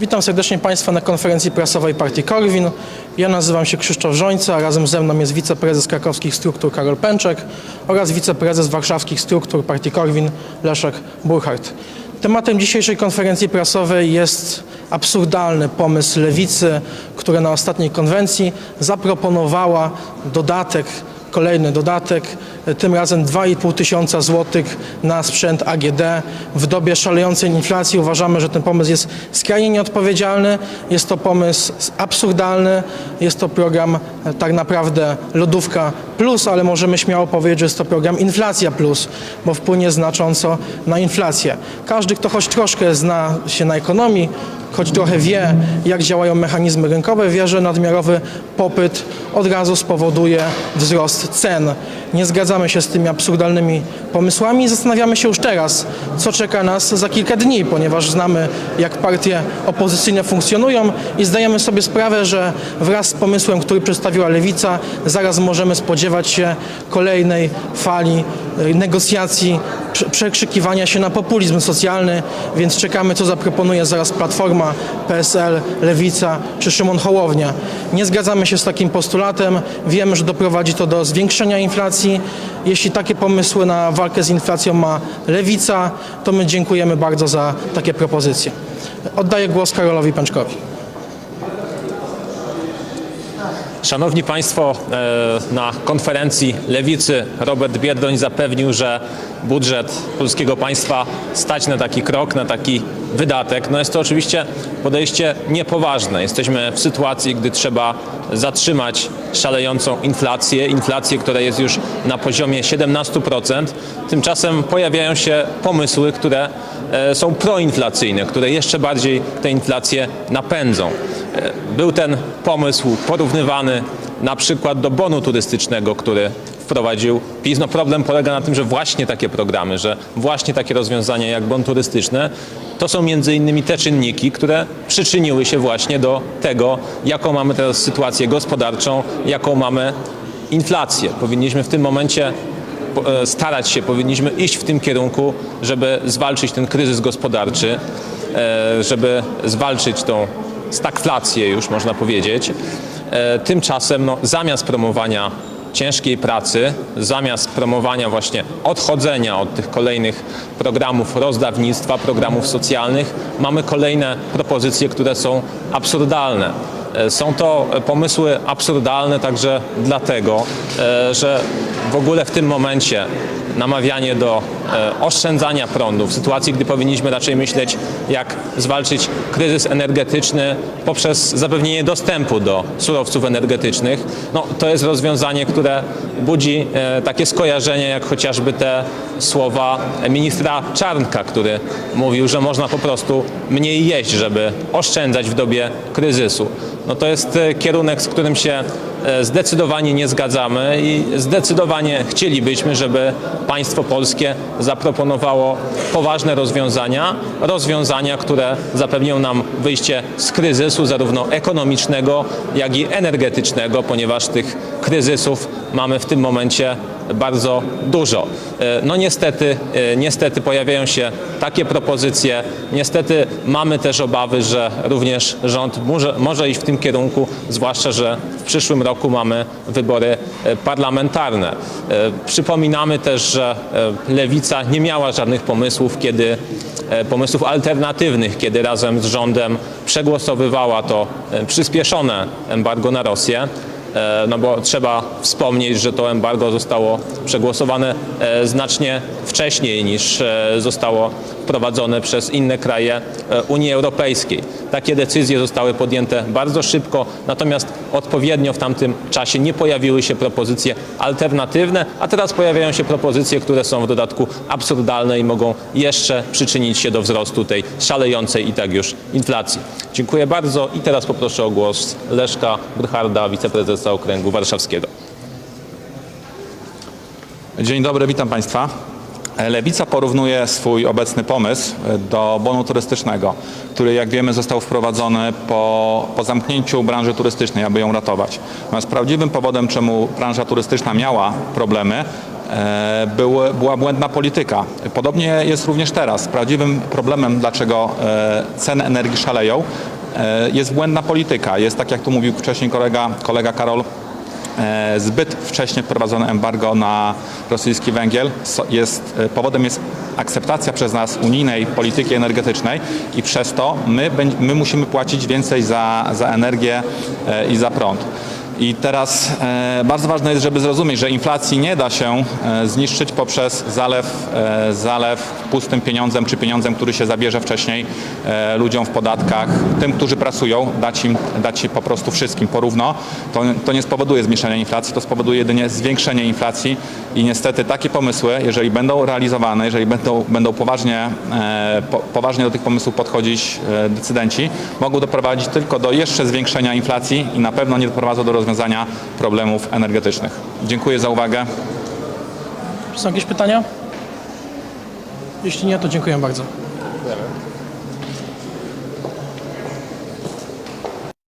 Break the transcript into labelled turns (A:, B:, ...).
A: Witam serdecznie Państwa na konferencji prasowej Partii Korwin. Ja nazywam się Krzysztof Żońca, a razem ze mną jest wiceprezes krakowskich struktur Karol Pęczek oraz wiceprezes warszawskich struktur Partii Korwin Leszek Burchardt. Tematem dzisiejszej konferencji prasowej jest absurdalny pomysł lewicy, która na ostatniej konwencji zaproponowała dodatek kolejny dodatek, tym razem 2,5 tysiąca złotych na sprzęt AGD. W dobie szalejącej inflacji uważamy, że ten pomysł jest skrajnie nieodpowiedzialny, jest to pomysł absurdalny, jest to program e, tak naprawdę lodówka plus, ale możemy śmiało powiedzieć, że jest to program inflacja plus, bo wpłynie znacząco na inflację. Każdy, kto choć troszkę zna się na ekonomii, choć trochę wie, jak działają mechanizmy rynkowe, wie, że nadmiarowy popyt od razu spowoduje wzrost cen. Nie zgadzamy się z tymi absurdalnymi pomysłami i zastanawiamy się już teraz, co czeka nas za kilka dni, ponieważ znamy, jak partie opozycyjne funkcjonują i zdajemy sobie sprawę, że wraz z pomysłem, który przedstawiła Lewica, zaraz możemy spodziewać się kolejnej fali e, negocjacji, prze- przekrzykiwania się na populizm socjalny, więc czekamy, co zaproponuje zaraz Platforma, PSL, Lewica czy Szymon Hołownia. Nie zgadzamy się z takim postulatem. Wiemy, że doprowadzi to do zwiększenia inflacji. Jeśli takie pomysły na walkę z inflacją ma Lewica, to my dziękujemy bardzo za takie propozycje. Oddaję głos Karolowi Pęczkowi.
B: Szanowni Państwo, e, na konferencji Lewicy Robert Biedroń zapewnił, że budżet polskiego państwa stać na taki krok, na taki wydatek. No jest to oczywiście podejście niepoważne. Jesteśmy w sytuacji, gdy trzeba zatrzymać szalejącą inflację, inflację, która jest już na poziomie 17%. Tymczasem pojawiają się pomysły, które e, są proinflacyjne, które jeszcze bardziej tę inflację napędzą. E, Był ten pomysł porównywany na przykład do bonu turystycznego, który wprowadził PiS. No problem polega na tym, że właśnie takie programy, że właśnie takie rozwiązania jak bon turystyczny to są między innymi te czynniki, które przyczyniły się właśnie do tego, jaką mamy teraz sytuację gospodarczą, jaką mamy inflację. Powinniśmy w tym momencie e, starać się, powinniśmy iść w tym kierunku, żeby zwalczyć ten kryzys gospodarczy, e, żeby zwalczyć tą stagflację już można powiedzieć. E, Tymczasem no, zamiast promowania ciężkiej pracy, zamiast promowania właśnie odchodzenia od tych kolejnych programów rozdawnictwa, programów socjalnych, mamy kolejne propozycje, które są absurdalne. E, Są to pomysły absurdalne także dlatego, e, że w ogóle w tym momencie namawianie do e, oszczędzania prądu w sytuacji, gdy powinniśmy raczej myśleć, jak zwalczyć kryzys energetyczny poprzez zapewnienie dostępu do surowców energetycznych, no, to jest rozwiązanie, które budzi takie skojarzenie, jak chociażby te słowa ministra Czarnka, który mówił, że można po prostu mniej jeść, żeby oszczędzać w dobie kryzysu. No to jest e, kierunek, z którym się e, zdecydowanie nie zgadzamy i zdecydowanie chcielibyśmy, żeby państwo polskie zaproponowało poważne rozwiązania, rozwiązania, które zapewnią nam wyjście z kryzysu zarówno ekonomicznego, jak i energetycznego, ponieważ tych kryzysów mamy w tym momencie bardzo dużo. E, No niestety, e, niestety pojawiają się takie propozycje. Niestety mamy też obawy, że również rząd może, może iść w tym kierunku, zwłaszcza, że w przyszłym roku mamy wybory e, parlamentarne. E, Przypominamy też, że Lewica nie miała żadnych pomysłów, kiedy pomysłów alternatywnych, kiedy razem z rządem przegłosowywała to przyspieszone embargo na Rosję. E, No bo trzeba wspomnieć, że to embargo zostało przegłosowane e, znacznie wcześniej niż e, zostało wprowadzone przez inne kraje Unii Europejskiej. Takie decyzje zostały podjęte bardzo szybko, natomiast odpowiednio w tamtym czasie nie pojawiły się propozycje alternatywne, a teraz pojawiają się propozycje, które są w dodatku absurdalne i mogą jeszcze przyczynić się do wzrostu tej szalejącej i tak już inflacji. Dziękuję bardzo i teraz poproszę o głos Leszka Brycharda, wiceprezesa Okręgu Warszawskiego.
C: Dzień dobry, witam Państwa. Lewica porównuje swój obecny pomysł do bonu turystycznego, który jak wiemy został wprowadzony po, po zamknięciu branży turystycznej, aby ją ratować. Natomiast prawdziwym powodem, czemu branża turystyczna miała problemy, e, była błędna polityka. Podobnie jest również teraz. Prawdziwym problemem, dlaczego e, ceny energii szaleją, jest błędna polityka. Jest tak, jak tu mówił wcześniej kolega, kolega Karol, e, zbyt wcześnie wprowadzone embargo na rosyjski węgiel jest, e, powodem jest akceptacja przez nas unijnej polityki energetycznej i przez to my, my musimy płacić więcej za, za energię e, i za prąd. I teraz e, bardzo ważne jest, żeby zrozumieć, że inflacji nie da się e, zniszczyć poprzez zalew, e, zalew pustym pieniądzem, czy pieniądzem, który się zabierze wcześniej ludziom w podatkach, tym, którzy pracują, dać im dać po prostu wszystkim porówno. To, to nie spowoduje zmniejszenia inflacji, to spowoduje jedynie zwiększenie inflacji i niestety takie pomysły, jeżeli będą realizowane, jeżeli będą, będą poważnie, po, poważnie do tych pomysłów podchodzić decydenci, mogą doprowadzić tylko do jeszcze zwiększenia inflacji i na pewno nie doprowadzą do rozwiązania problemów energetycznych. Dziękuję za uwagę.
A: Czy są jakieś pytania? Jeśli nie, to dziękuję bardzo.